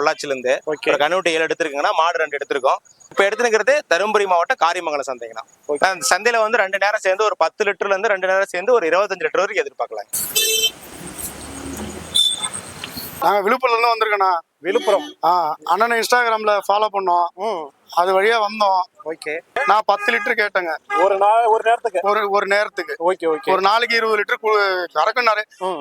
பொள்ளாச்சில இருந்து ஓகே. ஒரு கண்ணுட்டி ஏழு எடுத்திருக்கீங்கன்னா மாடு ரெண்டு எடுத்திருக்கோம். இப்ப எடுத்துக்கிறது தருமபுரி மாவட்டம் காரியமங்கலம் சந்தைங்கண்ணா. அந்த சந்தையில வந்து ரெண்டு நேரம் சேர்ந்து ஒரு பத்து லிட்டர்ல இருந்து ரெண்டு நேரம் சேர்ந்து ஒரு இருபத்தஞ்சு லிட்டர் வரைக்கும் எதிர்பார்க்கலாம். நாங்க விழுப்புரம்ல இருந்து வந்திருக்கோண்ணா. விழுப்புரம்? ஆ அண்ணனை இன்ஸ்டாகிராம்ல ஃபாலோ பண்ணோம். அது வழியா வந்தோம். ஓகே. நான் பத்து லிட்டர் கேட்டேங்க. ஒரு நாள் ஒரு நேரத்துக்கு? ஒரு ஒரு நேரத்துக்கு. Okay okay. ஒரு நாளைக்கு இருபது லிட்டர் கறக்குனாரு ம்.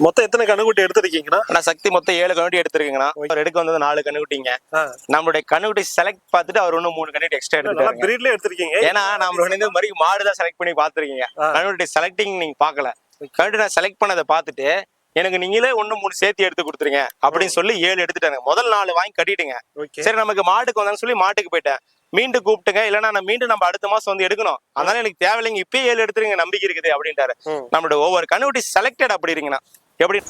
மொத்தம் எத்தனை கண்ணுக்குட்டி எடுத்திருக்கீங்கன்னா ஆனா சக்தி மொத்தம் ஏழு கண்ணுட்டி எடுத்திருக்கீங்கன்னா அவர் எடுக்க வந்தது நாலு கண்ணுட்டிங்க ஆ. நம்மளுடைய கண்ணுட்டி செலக்ட் பார்த்துட்டு அவர் இன்னும் மூணு கண்ணுட்டி எக்ஸ்ட்ரா நல்லா எடுத்துட்டாங்க பிரீட்ல எடுத்திருக்கீங்க. ஏன்னா நம்ம வந்து இந்த மாதிரி மாடு தான் செலக்ட் பண்ணி பாத்துருக்கீங்க ஆ. கண்ணுட்டி செலக்டிங் நீங்க பாக்கல கண்ணுட்டி நான் செலக்ட் பண்ணதை பார்த்துட்டு எனக்கு நீங்களே ஒண்ணு மூணு சேர்த்து எடுத்து கொடுத்துருங்க அப்படின்னு சொல்லி ஏழு எடுத்துட்டாங்க முதல் நாலு வாங்கி கட்டிட்டுங்க. சரி நமக்கு மாட்டுக்கு வந்தான்னு சொல்லி மாட்டுக்கு போயிட்டேன். மீண்டும் கூப்பிட்டுங்க. இல்லைன்னா நான் மீண்டும் நம்ம அடுத்த மாசம் வந்து எடுக்கணும். அதனால எனக்கு தேவையில்லைங்க. இப்பயே ஏழு எடுத்துருங்க. நம்பிக்கை இருக்குது அப்படின்ட்டாரு. நம்மளோட ஒவ்வொரு கண்ணுட்டி செலக்டட் அப்படி இருக்குங்கண்ணா எப்படி?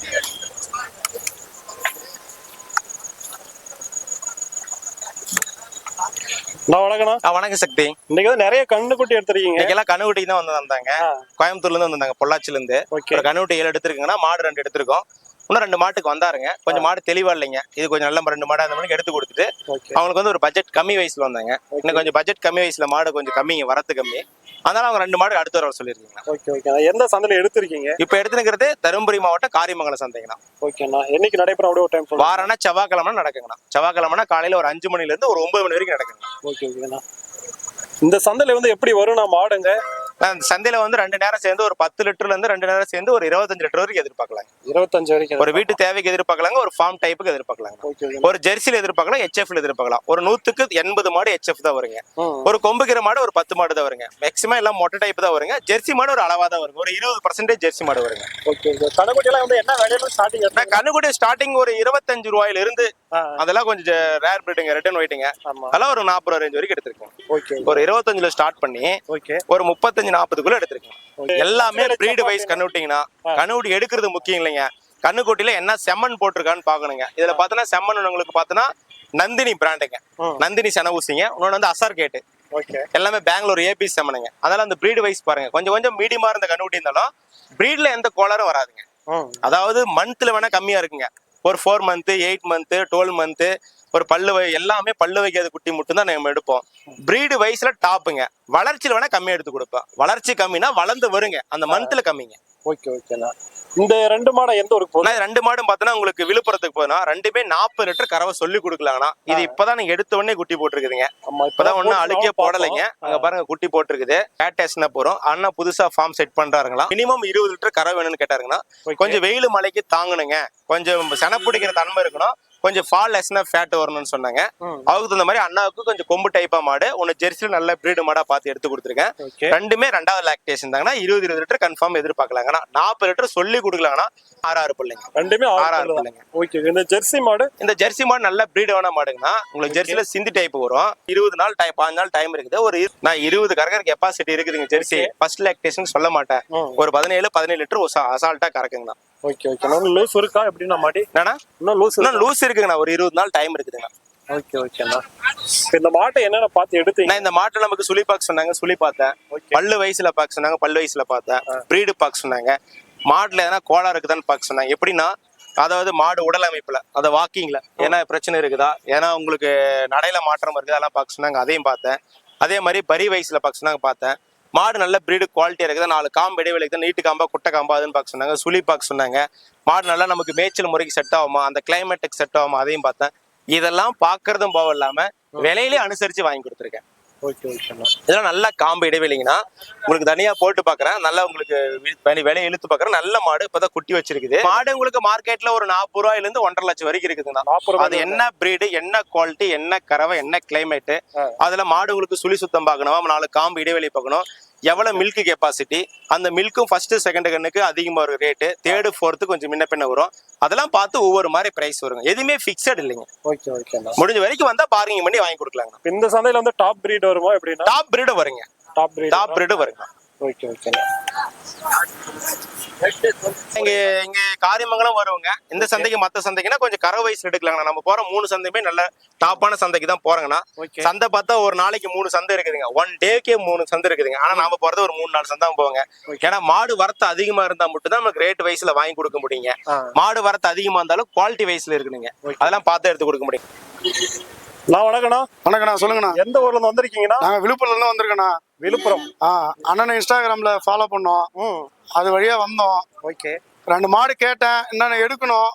வணக்கம் சக்தி. இன்னைக்கு வந்து நிறைய கண்ணுக்குட்டி எடுத்திருக்கீங்க. எல்லாம் கண்ணுக்குட்டி தான் வந்து வந்தாங்க. கோயம்புத்தூர்ல இருந்து வந்தாங்க பொள்ளாச்சில இருந்து. கண்ணுக்குட்டி ஏழு எடுத்திருக்குங்கன்னா மாடு ரெண்டு எடுத்திருக்கோம். இன்னும் ரெண்டு மாட்டுக்கு வந்தாருங்க. கொஞ்சம் மாடு தெளிவா இல்லைங்க. இது கொஞ்சம் நல்ல ரெண்டு மாடு அந்த மாதிரி எடுத்து கொடுத்துட்டு அவங்களுக்கு வந்து ஒரு பட்ஜெட் கம்மி வயசுல வந்தாங்க. இன்னும் கொஞ்சம் பட்ஜெட் கம்மி வயசுல மாடு கொஞ்சம் கம்மிங்க வரத்து கம்மி. அதனால அவங்க ரெண்டு மாடு அடுத்து வர சொல்லியிருக்கீங்க. Okay okay. எந்த சந்தையில எடுத்திருக்கீங்க? இப்ப எடுத்துக்கிறது தருமபுரி மாவட்டம் காரியமங்கலம் சந்தைங்கண்ணா. ஓகேண்ணா என்னைக்கு நடைபெறும்? அப்படியே ஒரு டைம் வாரம்னா செவ்வாய்க்கிழமை நடக்குங்கண்ணா. செவ்வாய்க்கிழமைனா காலையில ஒரு அஞ்சு மணில இருந்து ஒரு ஒன்பது மணி வரைக்கும் நடக்குங்க. ஓகே ஓகேண்ணா இந்த சந்தையில வந்து எப்படி வரும்னா மாடுங்க? சந்தையில வந்து ரெண்டு நேரம் சேர்ந்து ஒரு பத்து லிட்டர்ல இருந்து ரெண்டு நேரம் சேர்ந்து ஒரு இருபத்தஞ்சு லிட்டர் வரைக்கும் எதிர்பார்க்கலாம் இருபத்தஞ்சு வரைக்கும் ஒரு வீட்டு தேவைக்கு எதிர்பார்க்கலாங்க ஒரு ஃபார்ம் டைப்புக்கு ஓகே ஒரு ஜெர்சில எதிர்பார்க்கலாம் ஹெச்எஃப்ல எதிர்பார்க்கலாம். ஒரு நூத்துக்கு எண்பது மாடு ஹெச்எஃப் தான் வருங்க. ஒரு கொம்புக்கிற மாடு ஒரு பத்து மாடு தான் வருங்க. மேக்ஸிமம் எல்லாம் மொட்டை டைப் தான் வருங்க. ஜெர்சி மாடு ஒரு அளவா தான் வருங்க. ஒரு இருபது பர்சன்டேஜ் ஜெர்சி மாடு வருங்க. வந்து என்ன விலையில ஸ்டார்டிங் நான் கண்ணுக்குடி ஸ்டார்டிங் ஒரு இருபத்தஞ்சு ரூபாயில இருந்து அதெல்லாம் கொஞ்சம் ரேர் பிரிட்டுங்க ஒயிட்டுங்க ஆமா. அதெல்லாம் ஒரு நாற்பது ரேஞ்ச் வரைக்கும் எடுத்திருக்கேன் ஓகே ஒரு இருபத்தஞ்சுல ஸ்டார்ட் பண்ணி ஒரு முப்பத்தஞ்சு நாற்பதுக்குள்ள எடுத்திருக்கேன். எல்லாமே பிரீடு. வைஸ் கண்ணுட்டிங்கன்னா ஆ. கண்ணுக்குட்டி எடுக்கிறது முக்கியம் இல்லைங்க. கண்ணுக்குட்டியில என்ன செம்மன் போட்டிருக்கான்னு பாக்கணுங்க இதுல பாத்தோன்னா செம்மன் உங்களுக்கு பாத்தோன்னா நந்தினி பிராண்டுங்க. நந்தினி சென ஊசிங்க இன்னொன்று வந்து அசார் கேட்டு. ஓகே. எல்லாமே பெங்களூர் ஏபி செம்மனுங்க அதனால அந்த பிரீடு வைஸ் பாருங்க. கொஞ்சம் கொஞ்சம் மீடியமா இருந்த கண்ணுக்குட்டி இருந்தாலும் பிரீட்ல எந்த கோளாரும் வராதுங்க. அதாவது மந்த்ல வேணா கம்மியா இருக்குங்க. ஒரு four month eight month twelve month ஒரு பல்லு எல்லாமே பல்லு வைக்காத குட்டி மட்டும் தான் நம்ம எடுப்போம். பிரீடு வயசுல டாப்புங்க வளர்ச்சியில வேணா கம்மியா எடுத்து கொடுப்பேன். வளர்ச்சி கம்மினா வளர்ந்து வருங்க. அந்த மந்த்ல கம்மிங்க. ஓகே ஓகேண்ணா இந்த ரெண்டு மாடை எந்த ஊருக்கு இது ரெண்டு மாடும் பார்த்தோன்னா உங்களுக்கு விழுப்புரத்துக்கு போனா ரெண்டுமே நாற்பது லிட்டர் கறவை சொல்லி கொடுக்கலாங்கண்ணா. இது இப்பதான் நீங்க எடுத்த உடனே குட்டி போட்டிருக்குதுங்க. இப்பதான் அழுக்கிய பார்த்தோம். போடலைங்க. அங்க பாருங்க குட்டி போட்டிருக்குது. டேஸ்ட்னா போறோம். அண்ணா புதுசா ஃபார்ம் செட் பண்றாருங்களா? மினிமம் இருபது லிட்டர் கறவை வேணும்னு கேட்டாருங்கன்னா. கொஞ்சம் வெயில் மழைக்கு தாங்கணுங்க. கொஞ்சம் செனப்பிடிக்கிற தன்மை இருக்கணும். கொஞ்சம் ஃபால் லெஸ்னா ஃபேட் வரணும்னு சொன்னாங்க. அதுக்கு தகுந்த மாதிரி அண்ணாவுக்கு கொஞ்சம் கொம்பு டைப்பா மாடு. ஒன்னு ஜெர்சியில் நல்ல பிரீடு மாடா பார்த்து எடுத்து கொடுத்துருக்கேன். ரெண்டுமே ரெண்டாவது லாக்டேஷன் தாங்கன்னா இருபது இருபது லிட்டர் கன்ஃபார்ம் எதிர்பார்க்கலாங்கண்ணா நாற்பது லிட்டர் சொல்லி கொடுக்கலாங்கன்னா ஆறு ஆறு பிள்ளைங்க. ரெண்டுமே ஆறு ஆறு பிள்ளைங்க. ஓகே. இந்த ஜெர்சி மாடு? இந்த ஜெர்சி மாடு நல்ல பிரீடு வேணா மாடுங்கன்னா உங்களுக்கு ஜெர்சில சிந்தி டைப் வரும். இருபது நாள் டைம் பாஞ்சு நாள் டைம் இருக்குது. ஒரு நான் இருபது கறக்கிற கெப்பாசிட்டி இருக்குதுங்க ஜெர்சி ஃபர்ஸ்ட் லாக்டேஷன் சொல்ல மாட்டேன். ஒரு பதினேழு பதினேழு லிட்டர் அசால்ட்டா கறக்குங்கண்ணா. ஓகே ஓகே இன்னும் லூஸ் இருக்கா? எப்படின்னா மாடி என்னன்னா இன்னும் லூஸ் இன்னும் லூஸ் இருக்குங்கண்ணா. ஒரு இருபது நாள் டைம் இருக்குதுங்கண்ணா ஓகே ஓகேண்ணா இந்த மாட்டை என்னென்ன பார்த்து எடுத்தீங்க? நான் இந்த மாட்டை நமக்கு சுழி பார்க்க சொன்னாங்க சுழி பார்த்தேன். பல்லு வயசுல பார்க்க சொன்னாங்க பல்லு வயசுல பார்த்தேன். பிரீடு பார்க்க சொன்னாங்க. மாடுல எதனா கோளாறு இருக்குதான்னு பார்க்க சொன்னாங்க. எப்படின்னா அதாவது மாடு உடல் அமைப்புல அதை வாக்கிங்ல ஏன்னா பிரச்சனை இருக்குதா? ஏன்னா உங்களுக்கு நடையில மாற்றம் இருக்குதா? அதெல்லாம் பார்க்க சொன்னாங்க. அதையும் பார்த்தேன். அதே மாதிரி பரி வயசுல பார்க்க சொன்னாங்க பார்த்தேன். மாடு நல்ல பிரீடு குவாலிட்டியா இருக்குதா. நாலு காம்பு இடைவெளி இருக்குதா. நீட்டு காம்பா குட்டை காம்பா அதுன்னு பார்க்க சொன்னாங்க. சுழி பார்க்க சொன்னாங்க. மாடு நல்லா நமக்கு மேய்ச்சல் முறைக்கு செட் ஆகுமா? அந்த கிளைமேட்டுக்கு செட் ஆகுமா? அதையும் பார்த்தேன். இதெல்லாம் பார்க்கறதும் போக இல்லாம விலையிலே அனுசரிச்சு வாங்கி கொடுத்துருக்கேன். ஓகே ஓகேண்ணா இதெல்லாம் நல்ல காம்பு இடைவெளிங்கன்னா உங்களுக்கு தனியா போட்டு பாக்குறேன். நல்லா உங்களுக்கு வி- வெளி- விலையை இழுத்து பாக்குறேன். நல்ல மாடு இப்பதான் குட்டி வச்சிருக்குது. மாடு உங்களுக்கு மார்க்கெட்ல ஒரு நாற்பது ரூபாயில இருந்து ஒன்றரை லட்சம் வரைக்கும் இருக்குதுங்கண்ணா. நாற்பது அது என்ன பிரீடு என்ன குவாலிட்டி என்ன கறவை என்ன கிளைமேட். அதுல மாடு உங்களுக்கு சுழி சுத்தம் பார்க்கணும் நாலு காம்பு இடைவெளி பார்க்கணும் எவ்வளவு மில்க் கெப்பாசிட்டி அந்த மில்க்கும் ஃபர்ஸ்ட் செகண்ட் கண்ணுக்கு அதிகமா வரும் ரேட்டு தேர்டு ஃபோர்த்து கொஞ்சம் முன்ன பின்ன வரும். அதெல்லாம் பார்த்து ஒவ்வொரு மாதிரி பிரைஸ் வருங்க. எதுவுமே ஃபிக்ஸட் இல்லைங்க. ஓகே ஓகேண்ணா முடிஞ்ச வரைக்கும் வந்தா பார்க்கிங் பண்ணி வாங்கி கொடுக்கலாங்க. இந்த சந்தையில வந்து டாப் பிரீட் வருமா எப்படின்னா? டாப் பிரீடு வருங்க. டாப் பிரீட் டாப் பிரீடு வருங்க. ஓகே ஓகேண்ணா இங்க இங்க காரியமங்கலம் வருவாங்க. இந்த சந்தைக்கு மத்த சந்தைக்குன்னா கொஞ்சம் கரை வயசுல எடுக்கலாங்கண்ணா. நம்ம போற மூணு சந்தையுமே நல்ல டாப்பான சந்தைக்கு தான் போறோங்கண்ணா. சந்தை பார்த்தா ஒரு நாளைக்கு மூணு சந்தை இருக்குதுங்க. ஒன் டேக்கே மூணு சந்தை இருக்குதுங்க. ஆனா நாம போறது ஒரு மூணு நாலு சந்தை தான் போவாங்க. ஏன்னா மாடு வரத்து அதிகமா இருந்தா மட்டும் தான் நமக்கு ரேட் வயசுல வாங்கி கொடுக்க முடியுங்க. மாடு வரத்து அதிகமா இருந்தாலும் குவாலிட்டி வயசுல இருக்குதுங்க அதெல்லாம் பார்த்து எடுத்து கொடுக்க முடியும். நான் வணக்கண்ணா வணக்கண்ணா சொல்லுங்கண்ணா. எந்த ஊர்ல இருந்து வந்திருக்கீங்கண்ணா? நாங்க விழுப்புரம்ல இருந்து வந்திருக்கோண்ணா. விழுப்புரம். ஆ அண்ணனை இன்ஸ்டாகிராம்ல ஃபாலோ பண்ணோம். அது வழியா வந்தோம். ஓகே. ரெண்டு மாடு கேட்டேன். என்னென்ன எடுக்கணும்?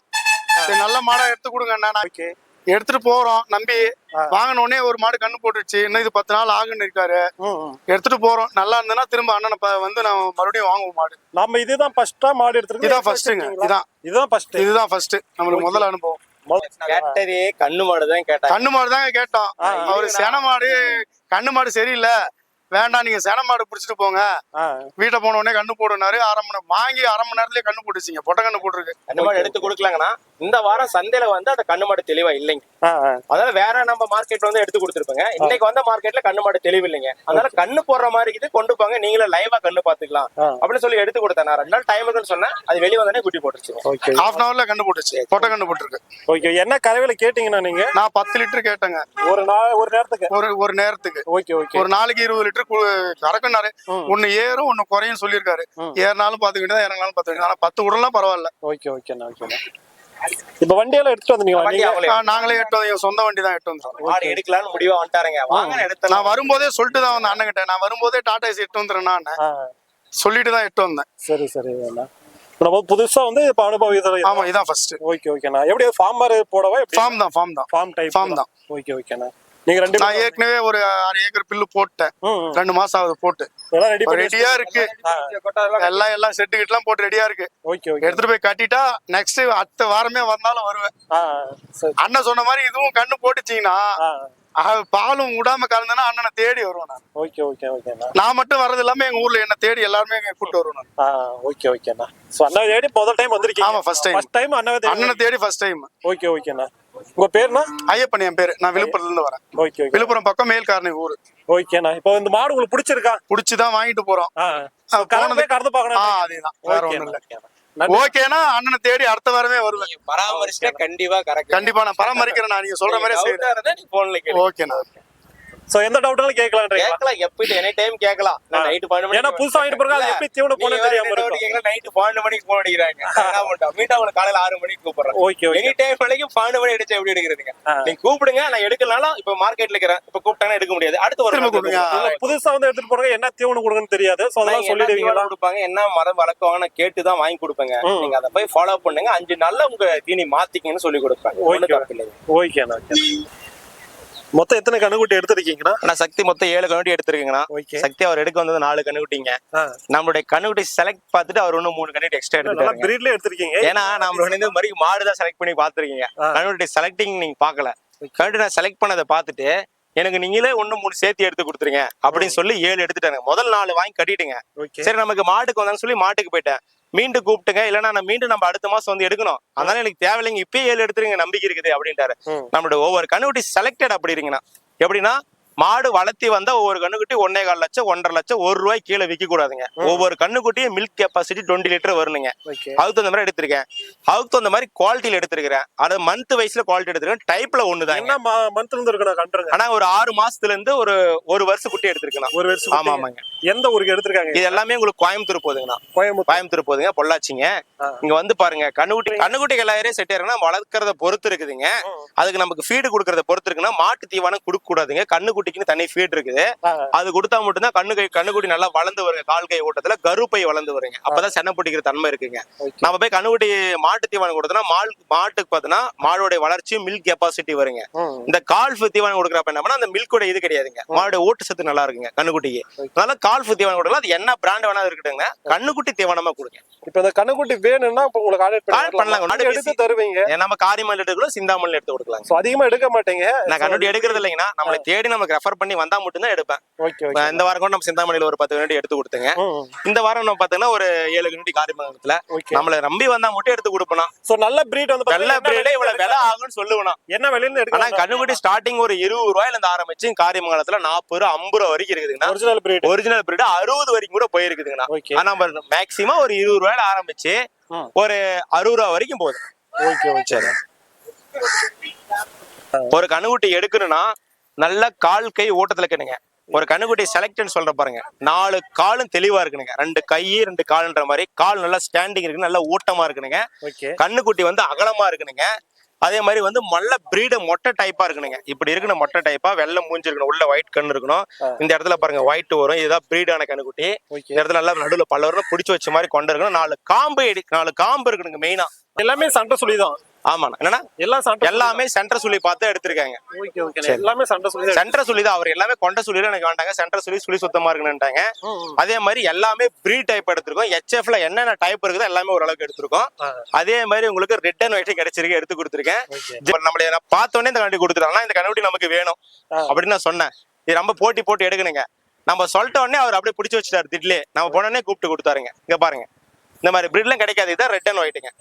சரி நல்ல மாடா எடுத்து கொடுங்க அண்ணா. ஓகே. எடுத்துட்டு போறோம். நம்பி. வாங்கின உடனே ஒரு மாடு கண்ணு போட்டுருச்சு. இன்னும் இது பத்து நாள் ஆகுன்னு இருக்காரு. எடுத்துட்டு போறோம். நல்லா இருந்ததுன்னா திரும்ப அண்ணனை வந்து நான் மறுபடியும் வாங்குவோம் மாடு. நாம இதுதான் ஃபர்ஸ்டா மாடு எடுத்துருக்கு இதான் ஃபர்ஸ்ட்டுங்க இதான். இதுதான் ஃபர்ஸ்ட் இதுதான் ஃபர்ஸ்ட் நம்மளுக்கு முதல் அனுபவம். கேட்டதே கண்ணு மாடு தான் கேட்டாங்க. கண்ணு மாடு தாங்க கேட்டோம். அவரு சென மாடு கண்ணு மாடு சரியில்லை. வேண்டாம் நீங்க சென மாடு பிடிச்சிட்டு போங்க. வீட்டை போன உடனே கண்ணு போடுனாரு. அரை மணி வாங்கி அரை மணி நேரத்துலயே கண்ணு போட்டுச்சிங்க. பொட்டை கண்ணு போட்டுருக்கு. கண்ணு மாடு எடுத்து கொடுக்கலாங்கன்னா இந்த வாரம் சந்தையில வந்து அந்த கண்ணு மாடு தெளிவா இல்லைங்க. அதனால வேற நம்ம மார்க்கெட்ல வந்து எடுத்து கொடுத்துருப்பாங்க. இன்னைக்கு வந்த மார்க்கெட்ல கண்ணு மாடு தெளிவு இல்லைங்க. அதனால கண்ணு போடுற மாதிரி இது கொண்டு போங்க. நீங்களே லைவா கண்ணு பாத்துக்கலாம். அப்படின்னு சொல்லி எடுத்து கொடுத்தேன். நான் ரெண்டு நாள் டைம் இருக்குன்னு சொன்னேன். அது வெளியே வந்தோடனே குட்டி போட்டுருச்சு. ஓகே. ஹாஃப் அன் ஹவர்ல கண்ணு போட்டுச்சு. பொட்டை கண்ணு போட்டுருக்கு. ஓகே. என்ன கறவையில கேட்டீங்கண்ணா நீங்க? நான் பத்து லிட்டர் கேட்டேங்க. ஒரு நாள் ஒரு நேரத்துக்கு? ஒரு ஒரு நேரத்துக்கு. Okay okay. ஒரு நாளைக்கு இருபது லிட்டர் கறக்குனாரு. ஒன்னு ஏறும் ஒன்னு குறையும் சொல்லியிருக்காரு. ஏறினாலும் பாத்துக்கிட்டு தான் இறங்கினாலும் பாத்துக்கிட்டு ஆனா பத்து உடலாம் பரவாயில்ல. ஓகே ஓகேண்ணா ஓகேண்ணா. இப்ப வண்டியெல்லாம் எடுத்துட்டு வந்தீங்களா நாங்களே எட்டு வந்து என் சொந்த வண்டி தான் எட்டு வந்துடும் மாடு எடுக்கலாம்னு முடிவா வந்துட்டாருங்க. வாங்க எடுத்து நான் வரும்போதே சொல்லிட்டு தான் வந்தேன் அண்ணன் கிட்ட நான் வரும்போதே டாடா ஏசி எட்டு வந்துடுறேன் நான். சொல்லிட்டு தான் எட்டு வந்தேன். சரி சரி நம்ம புதுசா வந்து இப்ப அனுபவம் இதுல ஆமா இதான் ஃபர்ஸ்ட் ஓகே ஓகேண்ணா எப்படி ஃபார்ம் மாதிரி போடவா ஃபார்ம் தான் ஃபார்ம் தான். ஃபார்ம் டைப் Farm தான். ஓகே ஓகேண்ணா நீங்க ரெண்டு நான் ஏற்கனவே ஒரு அரை ஏக்கர் பில்லு போட்டேன். ரெண்டு மாசம் ஆகுது போட்டு. ரெடியா இருக்கு. எல்லாம் எல்லாம் செட்டு கிட்டலாம் போட்டு ரெடியா இருக்கு. எடுத்துட்டு போய் கட்டிட்டா நெக்ஸ்ட் அடுத்த வாரமே வந்தாலும் வருவேன். அண்ணன் சொன்ன மாதிரி இதுவும் கண்ணு போட்டுச்சீங்கன்னா பாலும் விடாம கறந்தேன்னா அண்ணனை தேடி வருவேன் நான். ஓகே ஓகே ஓகேண்ணா நான் மட்டும் வர்றது இல்லாம எங்க ஊர்ல என்ன தேடி எல்லாருமே இங்க கூட்டு வருவேன் நான். ஆ ஓகே ஓகேண்ணா ஸோ அண்ணா தேடி முதல் டைம் வந்திருக்கீங்க. ஆமா, first time. ஃபர்ஸ்ட் டைம் அண்ணாவை தேடி அண்ணனை தேடி ஃபர்ஸ்ட் டைம் ஓகே ஓகேண்ணா உங்க பேருண்ணா? ஐயப்பன் என் பேரு. நான் விழுப்புரத்துல இருந்து வரேன். ஓகே ஓகே விழுப்புரம் பக்கம் மேல்காரணி ஊர். ஓகேண்ணா இப்போ இந்த மாடு உங்களுக்கு பிடிச்சிருக்கா? புடிச்சுதான் வாங்கிட்டு போறோம். போனது- கறந்து ஆ பார்க்கணும் அதேதான். வேற ஒண்ணும் இல்ல. ஓகேனா அண்ணனை தேடி அடுத்த வாரமே வருவேன். பராமரிச்சுட்டா கண்டிப்பா கரெக்ட். கண்டிப்பா நான் பராமரிக்கிறேன். நான் நீங்க சொல்ற மாதிரி போன்ல ஓகேண்ணா. ஸோ எந்த டவுட்டாலும் கேட்கலான்றீங்களா கேட்கலாம் எப்படி எனி டைம் கேட்கலாம். நான் நைட்டு பன்னெண்டு ஏன்னா புதுசா வாங்கிட்டு போறாங்க எப்படி தீவனம் போன தெரியாம இருக்கும். நைட்டு பன்னெண்டு மணிக்கு போன் அடிக்கிறாங்க. மீட்டா உங்களுக்கு காலையில ஆறு மணிக்கு கூப்பிடுறேன். Okay okay. எனி டைம் வரைக்கும் பன்னெண்டு மணி அடிச்சா எப்படி எடுக்கிறதுங்க. நீங்க கூப்பிடுங்க நான் எடுக்கலனாலும் இப்ப மார்க்கெட்ல இருக்கிறேன். இப்ப கூப்பிட்டாங்கன்னா எடுக்க முடியாது. அடுத்து ஒரு. கூப்பிடுங்க. புதுசா வந்து எடுத்துட்டு போறாங்க என்ன தீவனம் கொடுங்கன்னு தெரியாது. ஸோ அதெல்லாம் தீவனம் கொடுப்பாங்க என்ன மரம் வளர்க்குவாங்கன்னு கேட்டு தான் வாங்கி கொடுப்பேங்க. நீங்க அதை போய் ஃபாலோ பண்ணுங்க. அஞ்சு நாள்ல உங்க தீனி மாத்திக்கங்கன்னு சொல்லி கொடுப்பேன். ஓகேண்ணா ஓகே மொத்தம் எத்தனை கண்ணுக்குட்டி எடுத்திருக்கீங்கண்ணா? ஆனா சக்தி மொத்தம் ஏழு கண்ணுட்டி எடுத்திருக்கீங்கன்னா ஓகே. சக்தி அவர் எடுக்க வந்தது நாலு கண்ணுக்குட்டிங்க. நம்மளுடைய கண்ணுக்குட்டி செலக்ட் பார்த்துட்டு அவர் இன்னும் மூணு கண்ணுட்டி எக்ஸ்ட்ரா எடுத்துட்டாங்க பிரீட்ல எடுத்திருக்கீங்க. ஏன்னா நம்ம இந்த மாதிரி மாடு தான் செலக்ட் பண்ணி பார்த்துருக்கீங்க. ஆ. கண்ணுடைய செலக்டிங் நீங்க பார்க்கல. கண்ணுட்டி நான் செலக்ட் பண்ணதை பார்த்துட்டு எனக்கு நீங்களே ஒண்ணு மூணு சேர்த்து எடுத்து கொடுத்துருங்க. அப்படின்னு சொல்லி ஏழு எடுத்துட்டாங்க. முதல் நாலு வாங்கி கட்டிட்டுங்க. சரி நமக்கு மாட்டுக்கு வந்தான்னு சொல்லி மாட்டுக்கு போயிட்டேன். மீண்டும் கூப்பிட்டுங்க. இல்லைன்னா நான் மீண்டும் நம்ம அடுத்த மாசம் வந்து எடுக்கணும். அதனால எனக்கு தேவையில்லைங்க. இப்பயே ஏழு எடுத்துருங்க. நம்பிக்கை இருக்குது அப்படின்ட்டாரு. ம். நம்மளோட ஒவ்வொரு கண்ணுக்குட்டி செலக்டட் அப்படி இருங்கண்ணா எப்படின்னா மாடு வளர்த்தி வந்தா ஒவ்வொரு கண்ணுக்குட்டி ஒன்னே கால் லட்சம் ஒன்றரை லட்சம் ஒரு ரூபாய் கீழே விற்க கூடாதுங்க ஒவ்வொரு கண்ணுக்குட்டியும் மில்க் கெப்பாசிட்டி டுவெண்ட்டி லிட்டர் வரணுங்க அதுக்கு தகுந்த மாதிரி எடுத்திருக்கேன். அதுக்கு தகுந்த மாதிரி குவாலிட்டியில எடுத்திருக்கிறேன். அது மந்த் வயசுல குவாலிட்டி எடுத்திருக்கேன். டைப்ல ஒண்ணுதாங்க. என்ன மந்த்ல இருந்து இருக்கணும் கண்டுருங்க ஆனா ஒரு ஆறு மாசத்துல இருந்து ஒரு ஒரு வருஷம் குட்டி எடுத்திருக்கேன் ஒரு வருஷம் ஆமா. ஆமாங்க எந்த ஊருக்கு எடுத்திருக்காங்க? இது எல்லாமே உங்களுக்கு கோயம்புத்தூர் போகுதுங்கண்ணா கோயம்புத்தூர். கோயம்புத்தூர் போகுதுங்க பொள்ளாச்சிங்க. இங்க வந்து பாருங்க கண்ணுக்குட்டி கண்ணுக்குட்டி எல்லாரும் செட் ஆயிருங்கன்னா வளர்க்கறத பொறுத்து இருக்குதுங்க. அதுக்கு நமக்கு ஃபீடு கொடுக்கறத பொறுத்து இருக்குன்னா மாட்டு தீவனம் கொடுக்க கூடாதுங்க கண்ணுக்குட்டிக்குன்னு தனி ஃபீட் இருக்குது. அது கொடுத்தா மட்டும்தான் கண்ணு கண்ணுக்குட்டி நல்லா வளர்ந்து வருங்க. கால் கை ஓட்டத்துல கருப்பை வளர்ந்து வருங்க. அப்பதான் சென்னை பிடிக்கிற தன்மை இருக்குங்க. நம்ம போய் கண்ணுக்குட்டி மாட்டு தீவனம் கொடுத்தோம்னா மால் மாட்டுக்கு பார்த்தோன்னா மாடோட வளர்ச்சியும் மில்க் கெப்பாசிட்டி வருங்க. இந்த கால்ஃப் தீவனம் கொடுக்குறப்ப என்ன பண்ணா அந்த மில்கோட இது கிடையாதுங்க. மாடு ஓட்டு சத்து நல்லா இருக்குங்க கண்ணுக்குட்டிக்கு அதனால கால்ஃப் தீவனம் கொடுக்கலாம். அது என்ன பிராண்ட் வேணா இருக்கட்டுங்க கண்ணுக்குட்டி தீவனமா கொடுங்க. இப்ப இந்த கண்ணுக்குட்டி வேணும்னா இப்ப உங்களுக்கு ஆர்டர் பண்ணலாம். எடுத்து தருவீங்க. நம்ம காரிமல் எடுத்துக்கலாம் சிந்தாமல் எடுத்து கொடுக்கலாம் அதிகமா எடுக்க மாட்டீங்க. நான் கண்ணுட்டி எடுக்கிறது இல்லைங்கன்னா நம்மளை தேடி நமக்கு ரெஃபர் பண்ணி வந்தா மட்டும்தான் எடுப்பேன். இந்த வாரம் கூட நம்ம சிந்தாமணியில ஒரு பத்து கண்ணுட்டி எடுத்து கொடுத்தேங்க. இந்த வாரம் நம்ம பாத்தீங்கன்னா ஒரு ஏழு கண்ணுட்டி காரிமங்கலத்துல ஓகே நம்மளை நம்பி வந்தா மட்டும் எடுத்து கொடுப்போம் சோ நல்ல பிரீட் வந்து நல்ல பிரீடே இவ்வளவு விலை ஆகும்னு சொல்லுவேன் என்ன விலையில ஆனா எடுக்கலாம் கண்ணுக்குட்டி ஸ்டார்டிங் ஒரு இருபது ரூபாயில இருந்து ஆரம்பிச்சு காரியமங்கலத்துல நாற்பது ரூபா ஐம்பது ரூபா வரைக்கும் இருக்குதுங்கண்ணா. ஒரிஜினல் பிரீட் ஒரிஜினல் பிரீடு அறுபது வரைக்கும் கூட போயிருக்குதுங்கண்ணா. ஆனா மேக்சிமம் ஒரு இருபது ரூபாயில ஆரம்பிச்சு. ஒரு அறுபது ரூபா வரைக்கும் போகுது. ஓகே ஓகே ஒரு கண்ணுக்குட்டி எடுக்கணும்னா நல்ல கால் கை ஓட்டத்துல இருக்கணுங்க ஒரு கண்ணுக்குட்டி செலக்ட்னு சொல்ற பாருங்க. நாலு காலும் தெளிவா இருக்கணுங்க ரெண்டு கை ரெண்டு கால்ன்ற மாதிரி கால் நல்லா ஸ்டாண்டிங் இருக்கு நல்லா ஊட்டமா இருக்கணுங்க கண்ணுக்குட்டி வந்து அகலமா இருக்கணுங்க அதே மாதிரி வந்து நல்ல பிரீடு மொட்டை டைப்பா இருக்கணுங்க இப்படி இருக்கணும் மொட்டை டைப்பா வெள்ளை மூஞ்சி இருக்கணும் உள்ள ஒயிட் கண்ணு இருக்கணும். இந்த இடத்துல பாருங்க ஒயிட் வரும். இதுதான் பிரீடான கண்ணுக்குட்டி. இந்த இடத்துல நல்லா நடுவுல பல்ல வரணும் பிடிச்சி வச்ச மாதிரி கொண்டு இருக்கணும். நாலு காம்பு எடு நாலு காம்பு இருக்கணுங்க மெயினா எல்லாமே சண்டை சொல்லி தான் ஆமாண்ணா என்னன்னா எல்லாம் எல்லாமே சென்டர் சொல்லி பார்த்து எடுத்திருக்காங்க. Okay okay. எல்லாமே சண்டை சொல்லி சென்டர் சொல்லி தான் அவர் எல்லாமே கொண்ட சொல்லி எனக்கு வேண்டாங்க. சென்டர் சொல்லி சுழி சுத்தமா இருக்குன்னுட்டாங்க. அதே மாதிரி எல்லாமே ப்ரீ டைப் எடுத்திருக்கோம். ஹெச்எஃப்ல என்னென்ன டைப் இருக்குதோ எல்லாமே ஓரளவுக்கு எடுத்திருக்கோம். அதே மாதிரி உங்களுக்கு ரிட்டன் ஒயிட் கிடைச்சிருக்கு எடுத்து கொடுத்துருக்கேன். நம்மள நான் பார்த்த உடனே இந்த கண்ணுட்டி கொடுத்துட்டாங்கன்னா இந்த கண்ணுட்டி நமக்கு வேணும். அப்படின்னு நான் சொன்னேன். இது ரொம்ப போட்டி போட்டு எடுக்கணுங்க. நம்ம சொல்லிட்ட உடனே அவர் அப்படியே பிடிச்சி வச்சுட்டாரு திட்லே நம்ம போன உடனே கூப்பிட்டு கொடுத்தாருங்க. இங்க பாருங்க. இந்த மாதிரி பிரிட்லாம் கிடைக்காது. இதான் ரெட் அண்ட் ஒயிட்டுங்க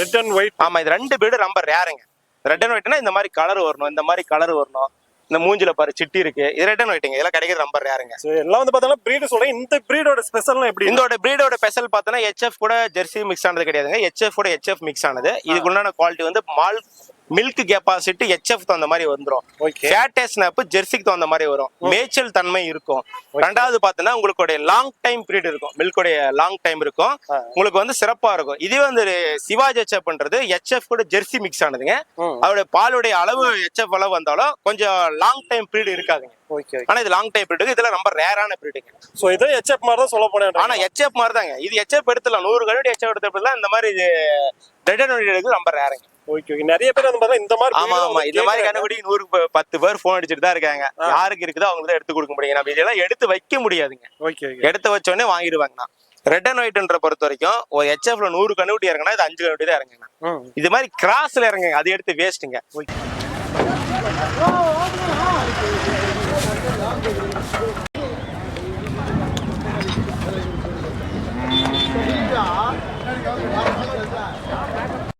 ரெட் அண்ட் ஒயிட் ஆமா இது ரெண்டு பிரீடு ரொம்ப ரேருங்க ரெட் அண்ட் ஒயிட்னா இந்த மாதிரி கலர் வரணும் இந்த மாதிரி கலர் வரணும். இந்த மூஞ்சில பாரு சிட்டி இருக்கு. இது ரெட் அண்ட் ஒயிட்டுங்க இதெல்லாம் கிடைக்கிறது ரொம்ப ரேருங்க எல்லாம் வந்து பார்த்தோம்னா பிரீடு சொல்றேன். இந்த பிரீடோட ஸ்பெஷல்லாம் எப்படி? இதோட பிரீடோட ஸ்பெஷல் பார்த்தோன்னா ஹெச்எஃப் கூட ஜெர்சி மிக்ஸ் ஆனது கிடையாதுங்க. ஹெச்எஃப் கூட ஹெச்எஃப் மிக்ஸ் ஆனது. இதுக்கு உண்டான குவாலிட்டி வந்து மால் மில்க் கெப்பாசிட்டி ஹெச்எஃப் தகுந்த மாதிரி வந்துரும். ஓகே ஃபேட்டே ஸ்னாப் ஜெர்சிக்கு தகுந்த மாதிரி வரும். மேய்ச்சல் தன்மை இருக்கும். ரெண்டாவது பார்த்தீங்கன்னா உங்களுக்கு லாங் டைம் பீரியட் இருக்கும். மில்கோடைய லாங் டைம் இருக்கும். உங்களுக்கு வந்து சிறப்பா இருக்கும். இதுவே வந்து சிவாஜி ஹெச்எஃப் பண்றது. ஹெச்எஃப் கூட ஜெர்சி மிக்ஸ் ஆனதுங்க. அதோட பாலுடைய அளவு ஹெச்எஃப் அளவு வந்தாலும் கொஞ்சம் லாங் டைம் பீரியட் இருக்காதுங்க. ஓகே ஆனா இது லாங் டைம் பீரியட் இதெல்லாம் ரொம்ப ரேரான பீரியடுங்க ஸோ இதே ஹெச்எப் மாதிரி தான் சொல்ல போனேன் ஆனா ஹெச்எஃப் மாதிரி தாங்க இது ஹெச்எஃப் எடுத்துலாம் நூறு கழுடி ஹெச்எஃப் எடுத்துலாம் இந்த மாதிரி இது ரெட் எடுக்கிறது ரொம்ப ரேருங்க ஓகே ஓகே. நிறைய பேர் வந்து பார்த்தா இந்த மாதிரி ஆமா ஆமா. இந்த மாதிரி. கண்டுபிடி ப- பத்து பேர் போன் அடிச்சுட்டு தான் இருக்காங்க. யாருக்கு இருக்குதோ அவங்க தான் எடுத்து கொடுக்க முடியும். நம்ம இதெல்லாம் எடுத்து வைக்க முடியாதுங்க. Okay okay. எடுத்து வச்ச உடனே வாங்கிடுவாங்கண்ணா ரெட் அண்ட் ஒயிட்ன்ற பொறுத்த வரைக்கும் ஒரு ஹெச்எஃப்ல நூறு கண்டுபிடி இறங்கினா இது அஞ்சு கண்டுபிடி தான் இறங்குங்க. இது மாதிரி கிராஸ்ல இறங்குங்க. அது எடுத்து வேஸ்ட்டுங்க